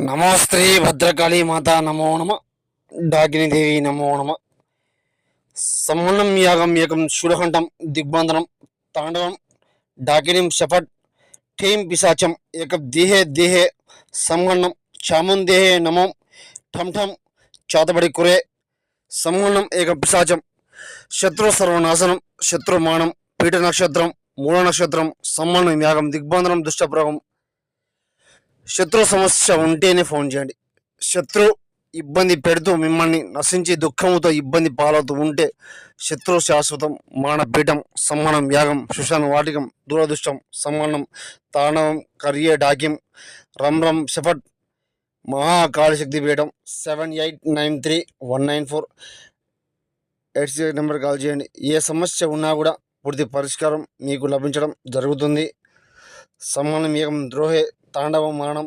నమోస్త్రీ భద్రకాళీ మాత నమో నమ. డాకిని దేవి నమో నమ. సమన్నం యాగం ఏకం షుడహంఠం దిగ్బంధనం తాండవం డాకినిం షఫట్ ఠీం పిశాచం ఏక దేహే దేహే సంగన్నం చాముందేహే నమో ఠం ఠం చాతబడి కురే సంగన్నం ఏక పిశాచం శత్రు సర్వనాశనం శత్రుమానం పీఠ నక్షత్రం మూల నక్షత్రం సమ్మన్నం యాగం దిగ్బంధనం దుష్టప్రభం శత్రు సమస్య ఉంటేనే ఫోన్ చేయండి. శత్రు ఇబ్బంది పెడుతూ మిమ్మల్ని నశించి దుఃఖముతో ఇబ్బంది పాలవుతూ ఉంటే శత్రు శాశ్వతం మానపీఠం సమ్మానం యాగం సుశాన్ వాటికం దూరదృష్టం సమ్మానం తాండవం కరియే డాక్యం రమ్ రమ్ షఫట్ మహాకాళశక్తి పీఠం seven eight nine three one nine four. Eight six number call చేయండి. ఏ సమస్య ఉన్నా కూడా పూర్తి పరిష్కారం మీకు లభించడం జరుగుతుంది. సమ్మానం ఏకం ద్రోహే తాండవం మరణం